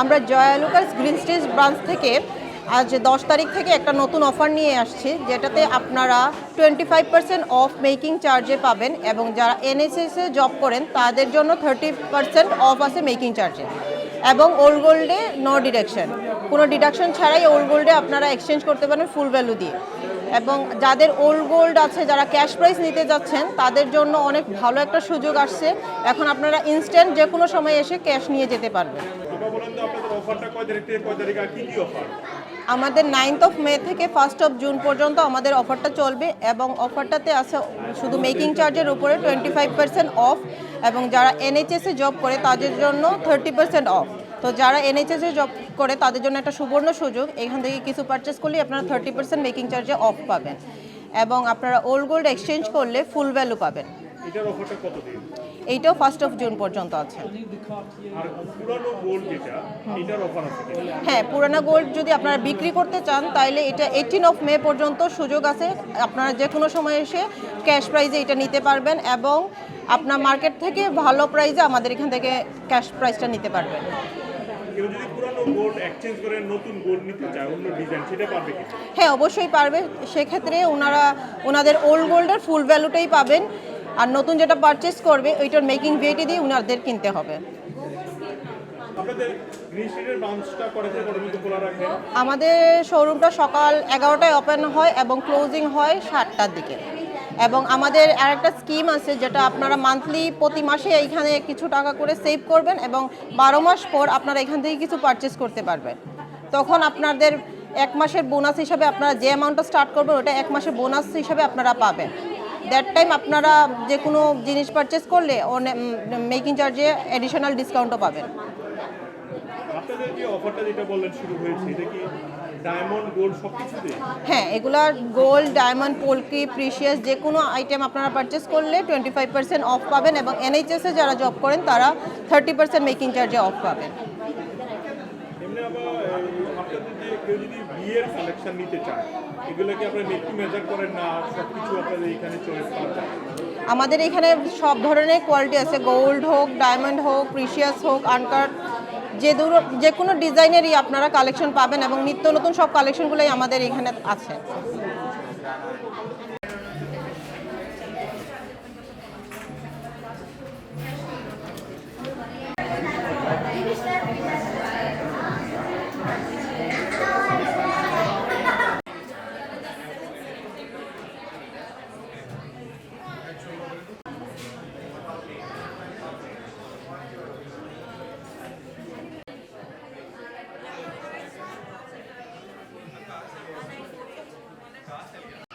আমরা জয়ালুকাস green stage branch থেকে আজ দশ তারিখ থেকে একটা নতুন অফার নিয়ে আসছি, যেটাতে আপনারা twenty five percent off making চার্জে পাবেন এবং যারা এনএসএসে জব করেন, তাদের জন্য থার্টি পার্সেন্ট অফ আছে মেকিং চার্জে এবং ওল্ড গোল্ডে নো ডিডাকশন কোনো ডিডাকশন ছাড়াই ওল্ড গোল্ডে আপনারা এক্সচেঞ্জ করতে পারেন ফুল ভ্যালু দিয়ে। এবং যাদের ওল্ড গোল্ড আছে, যারা ক্যাশ প্রাইস নিতে যাচ্ছেন, তাদের জন্য অনেক ভালো একটা সুযোগ আসছে। এখন আপনারা ইনস্ট্যান্ট যে কোনো সময় এসে ক্যাশ নিয়ে যেতে পারবেন। বলেন তো আপনাদের অফারটা কয় তারিখ থেকে কয় তারিখ আর কি কি অফার আমাদের নাইনথ অফ মে থেকে ফার্স্ট অফ জুন পর্যন্ত আমাদের অফারটা চলবে এবং অফারটাতে আছে শুধু মেকিং চার্জের উপরে টোয়েন্টি ফাইভ পার্সেন্ট অফ এবং যারা এনএইচএসে জব করে তাদের জন্য থার্টি পার্সেন্ট অফ তো যারা এনএইচএসে জব করে তাদের জন্য একটা সুবর্ণ সুযোগ। এখান থেকে কিছু পারচেস করলে আপনারা থার্টি পার্সেন্ট মেকিং চার্জে অফ পাবেন। এবং আপনারা ওল্ড গোল্ড এক্সচেঞ্জ করলে ফুল ভ্যালু পাবেন। এটার অফারটা কত দিন এইটাও ফার্স্ট অফ জুন পর্যন্ত আছে? হ্যাঁ পুরানো গোল্ড যদি আপনারা বিক্রি করতে চান তাহলে এটা এইটিন অফ মে পর্যন্ত সুযোগ আছে। আপনারা যে কোনো সময় এসে ক্যাশ প্রাইজে এটা নিতে পারবেন এবং আপনার মার্কেট থেকে ভালো প্রাইজে আমাদের এখান থেকে ক্যাশ প্রাইসটা নিতে পারবেন। কেউ যদি পুরানো গোল্ড এক্সচেঞ্জ করে নতুন গোল্ড নিতে চায় অন্য ডিজাইন সেটা পারবে কি? হ্যাঁ অবশ্যই পারবে। সেক্ষেত্রে ওনারা ওনাদের ওল্ড গোল্ডের ফুল ভ্যালুটাই পাবেন। আর নতুন যেটা পারচেস করবে ওইটার মেকিং ভিএটি দিয়ে ওনাদের কিনতে হবে। আমাদের শোরুমটা সকাল এগারোটায় ওপেন হয় এবং ক্লোজিং হয় সাতটার দিকে। এবং আমাদের আরেকটা স্কিম আছে যেটা আপনারা মান্থলি প্রতি মাসে এইখানে কিছু টাকা করে সেভ করবেন এবং বারো মাস পর আপনারা এখান থেকে কিছু পারচেস করতে পারবেন। তখন আপনাদের এক মাসের বোনাস হিসাবে আপনারা যে অ্যামাউন্টটা স্টার্ট করবেন ওটা এক মাসের বোনাস হিসাবে আপনারা পাবেন। দ্যাট টাইম আপনারা যে কোনো জিনিস পারচেস করলে মেকিং চার্জে অ্যাডিশনাল ডিসকাউন্টও পাবেন। আপনাদের যে অফারটা যেটা বললেন শুরু হয়েছে এটা কি ডায়মন্ড গোল্ড সব কিছুতে হ্যাঁ এগুলা গোল্ড ডায়মন্ড পোলট্রি প্রিশিয়াস যে কোনো আইটেম আপনারা পারচেস করলে টোয়েন্টি ফাইভ পার্সেন্ট অফ পাবেন এবং এনএইচএসে যারা জব করেন তারা থার্টি পার্সেন্ট মেকিং চার্জে অফ পাবেন। এমনি আবার আহ, আপনাদের যে কেউ যদি বিয়ের কালেকশন নিতে চায় এগুলো কি আপনারা মেক মেজার করেন না সব কিছু আপনাদের এখানে চয়েস যায় আমাদের এখানে সব ধরনের কোয়ালিটি আছে গোল্ড হোক ডায়মন্ড হোক প্রিশিয়াস হোক আনকাট যে দুটো যে কোনো ডিজাইনেরই আপনারা কালেকশন পাবেন এবং নিত্য নতুন সব কালেকশনগুলোই আমাদের এখানে আছে। Gracias.